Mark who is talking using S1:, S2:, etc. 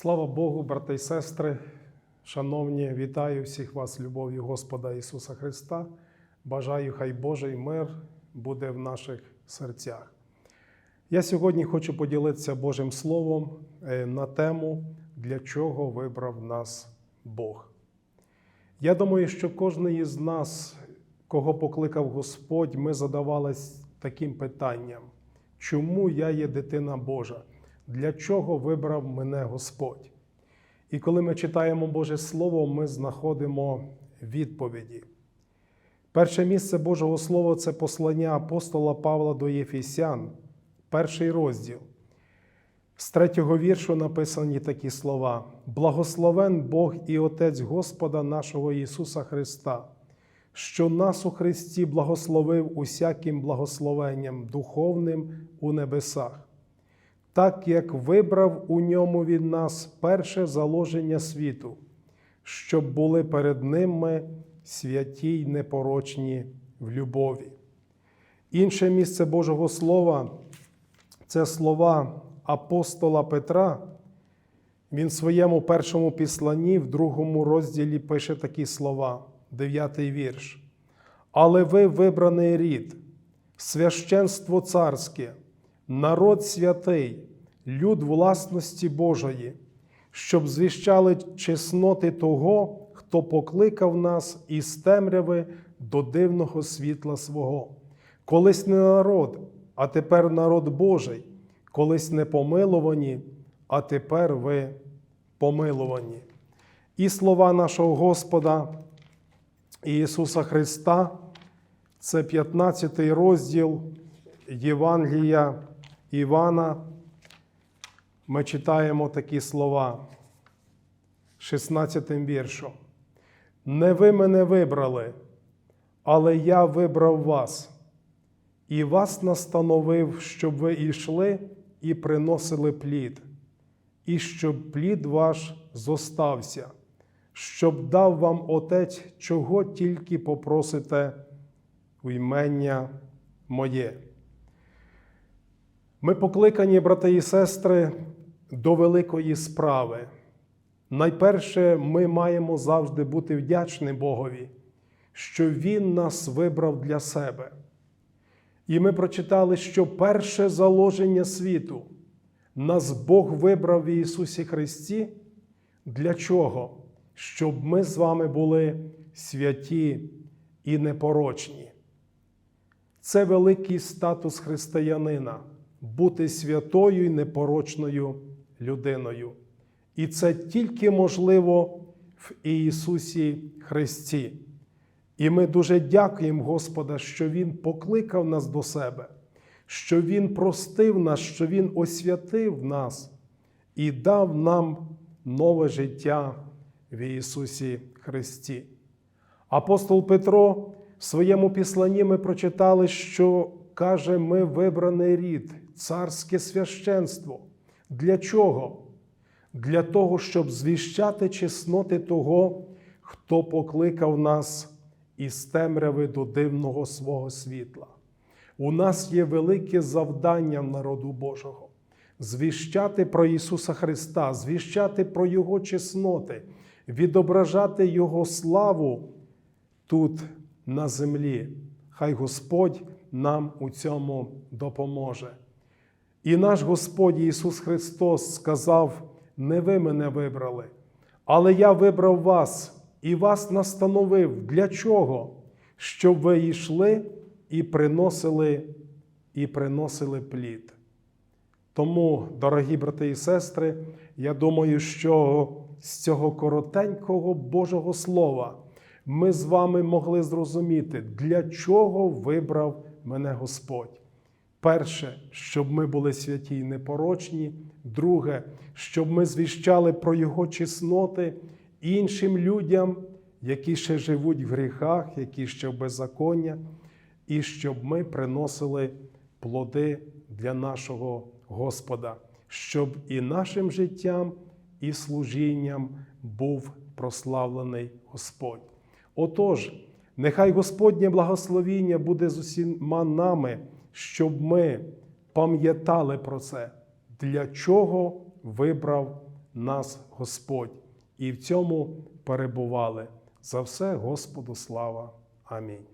S1: Слава Богу, брати і сестри, шановні, вітаю всіх вас любов'ю Господа Ісуса Христа. Бажаю, хай Божий мир буде в наших серцях. Я сьогодні хочу поділитися Божим Словом е, на тему, для чого вибрав нас Бог. Я думаю, що кожен із нас, кого покликав Господь, ми задавались таким питанням: чому я є дитина Божа? Для чого вибрав мене Господь? І коли ми читаємо Боже Слово, ми знаходимо відповіді. Перше місце Божого Слова це послання апостола Павла до Єфісян, перший розділ. З третього віршу написані такі слова: Благословен Бог і Отець Господа нашого Ісуса Христа, що нас у Христі благословив усяким благословенням духовним у небесах, так як вибрав у ньому від нас перше заложення світу, щоб були перед ним ми святі й непорочні в любові. Інше місце Божого Слова це слова апостола Петра. Він в своєму першому післанні, в другому розділі пише такі слова, дев'ятий вірш. Але ви вибраний рід, священство царське, народ святий, люд власності Божої, щоб звіщали чесноти того, хто покликав нас із темряви до дивного світла свого. Колись не народ, а тепер народ Божий, колись не помилувані, а тепер ви помилувані. І слова нашого Господа Ісуса Христа, це 15 розділ Євангелія Івана. Ми читаємо такі слова 16 віршом. Не ви мене вибрали, але я вибрав вас, і вас настановив, щоб ви йшли і приносили плід, і щоб плід ваш зостався, щоб дав вам Отець, чого тільки попросите в імення моє. Ми покликані, брати і сестри, до великої справи. Найперше, ми маємо завжди бути вдячні Богові, що Він нас вибрав для себе. І ми прочитали, що перше заложення світу нас Бог вибрав в Ісусі Христі. Для чого? Щоб ми з вами були святі і непорочні. Це великий статус християнина бути святою і непорочною людиною. І це тільки можливо в Ісусі Христі. І ми дуже дякуємо Господа, що Він покликав нас до себе, що Він простив нас, що Він освятив нас і дав нам нове життя в Ісусі Христі. Апостол Петро в своєму післанні ми прочитали, що каже: ми вибраний рід, царське священство. Для чого? Для того, щоб звіщати чесноти того, хто покликав нас із темряви до дивного свого світла. У нас є велике завдання народу Божого звіщати про Ісуса Христа, звіщати про Його чесноти, відображати Його славу тут на землі. Хай Господь нам у цьому допоможе. І наш Господь Ісус Христос сказав: не ви мене вибрали, але я вибрав вас і вас настановив. Для чого? Щоб ви йшли і приносили, і приносили плід. Тому, дорогі брати і сестри, я думаю, що з цього коротенького Божого Слова ми з вами могли зрозуміти, для чого вибрав мене Господь. Перше, щоб ми були святі і непорочні. Друге, щоб ми звіщали про Його чесноти іншим людям, які ще живуть в гріхах, які ще в беззаконня, і щоб ми приносили плоди для нашого Господа, щоб і нашим життям, і служінням був прославлений Господь. Отож, нехай Господнє благословіння буде з усіма нами, щоб ми пам'ятали про це, для чого вибрав нас Господь, і в цьому перебували. За все Господу слава. Амінь.